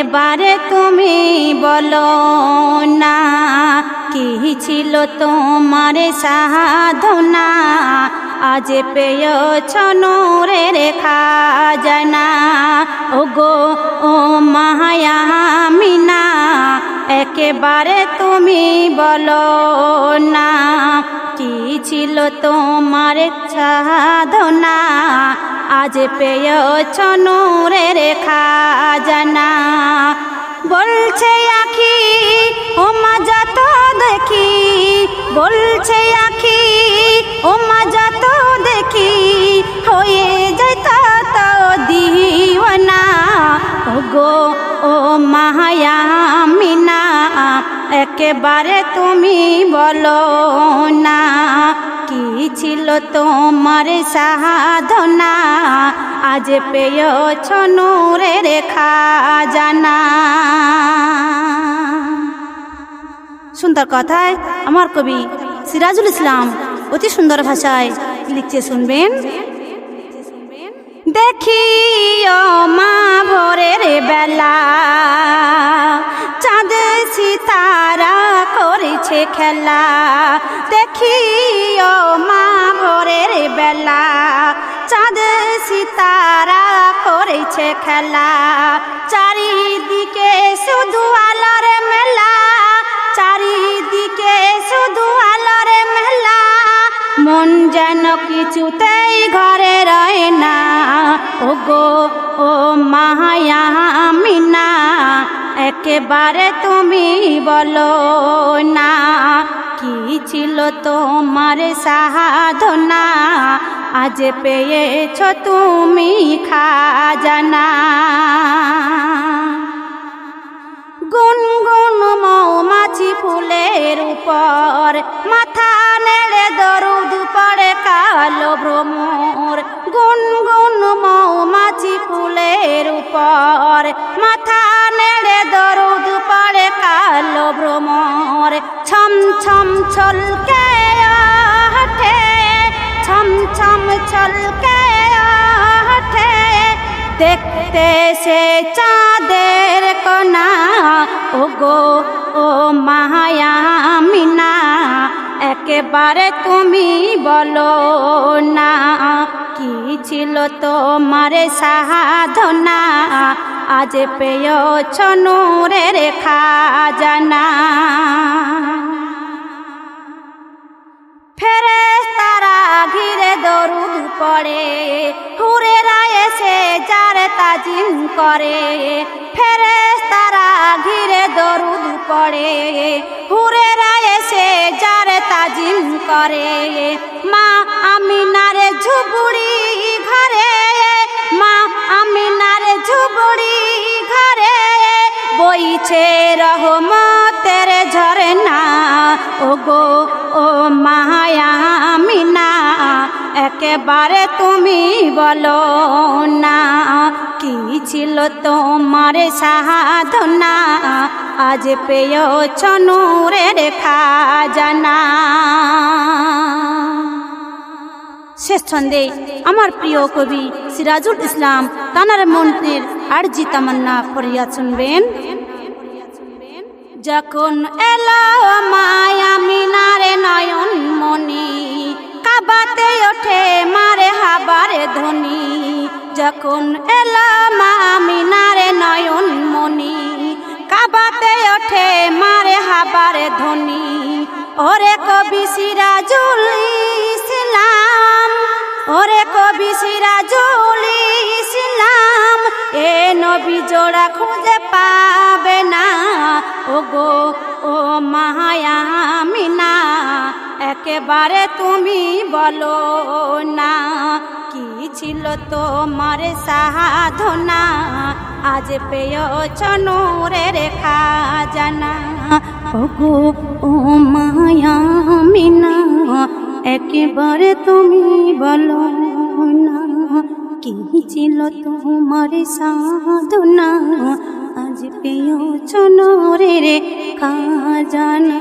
একেবারে তুমি বলো না, কি ছিল তোমার সাধনা? আজ পেয়েছ নূরে রেখা জানা ও গো ও মায়ামিনা একেবারে তুমি বলো না, কি ছিল তোমার সাধনা? আজ পেয়েছ নূরে রেখা জানা বলছে আখি ও মজা তো দেখি, বলছে আখি ও মজা তো দেখি, হয়ে যেত দিওয়ানা। ও গো ও মায়ামিনা একেবারে তুমি বলো না। ছিল তোমার সাধনা। আজ পেয়েছ রেখা জানা সুন্দর কথায় আমার কবি সিরাজুল ইসলাম অতি সুন্দর ভাষায় লিখছে, শুনবেন? দেখি ও মা ভোরের বেলা। খেলা। দেখি ও মা ভোরের বেলা। চাঁদ সিতারা করেছে খেলা। চারিদিকে শুধু আলোর মেলা। চারিদিকে শুধু আলোর মেলা। মন যেন কিছুতেই ঘরে রয় না। ও গো ও মায়ামিনা একেবারে তুমি বলো না, কি ছিল তোমার সাধনা আজ পেয়েছ তুমি খাজানা। গুনগুন মৌমাছি ফুলের উপর, মাথা নেড়ে দরুদ পড়ে কালো ভ্রমর। গুনগুন মৌমাছি ফুলের উপর ছলকে আঠে ছম ছম ছলকে আঠে দেখতে সে চাঁদের কণা ও গো ও মায়ামিনা একেবারে তুমি বলো না, কি ছিল তোমার সাধনা? আজ পেয়েছ নূরে রেখা জানা ফেরে তারা ঘিরে দরুদ পড়ে। হুরে রায় সে যার তাজিম করে। ফেরে তারা ঘিরে দরুদ পড়ে। হুরে রায় সে যার তাজিম করে। মা আমিনারে ঝুবুড়ি ঘরে, মা আমিনারে ঝুবুড়ি ঘরে। বইছে রহমতের ঝরনা ও গো ও মায়ামিনা একেবারে তুমি বলো না। কি ছিল তোমার সাধনা? আজ পেয়েছ নূরে রেখা জানা শেষ ছন্দে আমার প্রিয় কবি সিরাজুল ইসলাম তানার মনের আরজি তামান্না ফরিয়া শুনবেন। যখন এলো মায়া ধ্বনি যখন এলো মা মিনারে নয়ন মনি কাবাতে ওঠে মারে হাবারে ধ্বনি ওরে কবি সিরাজুল ইসলাম, ওরে কবি সিরাজুল ইসলাম, এ নবী জোড়া খুঁজে পাবে না। ও গো ও মায়ামিনা একেবারে তুমি বলো না। ছিল তোমার সাধনা। আজ পেয়েছ রেখা জানা ও গো ও মায়ামিনা একেবারে তুমি বলো না, কি ছিল তোমার সাধনা? আজ পেয়েছ নূরে রেখা জানা